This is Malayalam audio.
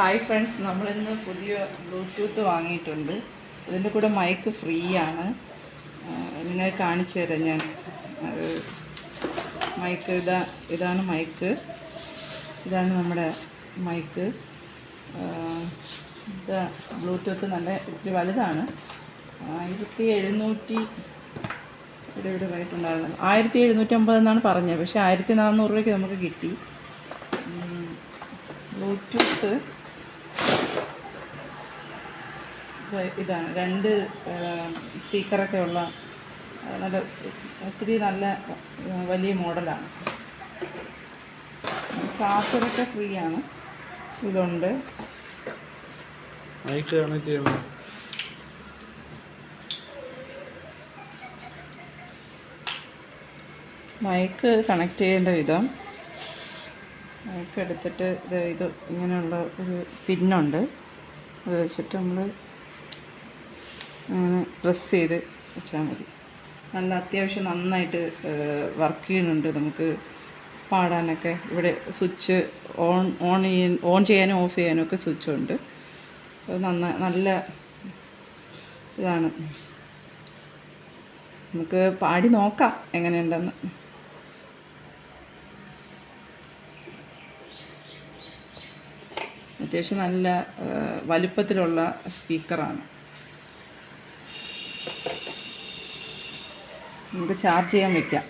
ഹായ് ഫ്രണ്ട്സ് നമ്മളിന്ന് പുതിയ ബ്ലൂടൂത്ത് വാങ്ങിയിട്ടുണ്ട്. ഇതിന്റെ കൂടെ മൈക്ക് ഫ്രീ ആണ് ആ, കാണിച്ചു തരാം ഞാൻ. അത് മൈക്ക് ഇതാ ഇതാണ് മൈക്ക് ഇതാണ് നമ്മുടെ മൈക്ക് ഇതാ ഇത് ബ്ലൂടൂത്ത് നല്ല ഇത്തിരി വലുതാണ്. ആയിരത്തി എഴുന്നൂറ്റി ഇവിടെ ഇവിടെ വായിട്ടുണ്ടായിരുന്നു ആയിരത്തി എഴുന്നൂറ്റമ്പത് എന്നാണ് പറഞ്ഞത്. പക്ഷേ ആയിരത്തി നാനൂറ് രൂപയ്ക്ക് നമുക്ക് കിട്ടി. ബ്ലൂടൂത്ത് ഇതാണ്. രണ്ട് സ്പീക്കറൊക്കെ ഉള്ള നല്ല ഒത്തിരി നല്ല വലിയ മോഡലാണ്. ചാർജറൊക്കെ ഫ്രീ ആണ് ഇതുണ്ട് മൈക്ക് കണക്ട് ചെയ്യണം മൈക്ക് കണക്ട് ചെയ്യേണ്ട വിധം. മൈക്ക് എടുത്തിട്ട് ഇത് ഇങ്ങനെയുള്ള ഒരു പിന്നുണ്ട്. അത് വെച്ചിട്ട് നമ്മൾ അങ്ങനെ പ്രസ് ചെയ്ത് വെച്ചാൽ മതി. നല്ല അത്യാവശ്യം നന്നായിട്ട് വർക്ക് ചെയ്യുന്നുണ്ട്. നമുക്ക് പാടാനൊക്കെ ഇവിടെ സ്വിച്ച് ഓൺ ഓൺ ചെയ്യാൻ ഓൺ ചെയ്യാനും ഓഫ് ചെയ്യാനും ഒക്കെ സ്വിച്ച് ഉണ്ട്. നന്ന നല്ല ഇതാണ്. നമുക്ക് പാടി നോക്കാം എങ്ങനെയുണ്ടെന്ന്. അത്യാവശ്യം നല്ല വലുപ്പത്തിലുള്ള സ്പീക്കറാണ് നമുക്ക് ചാർജ് ചെയ്യാൻ വെക്കാം.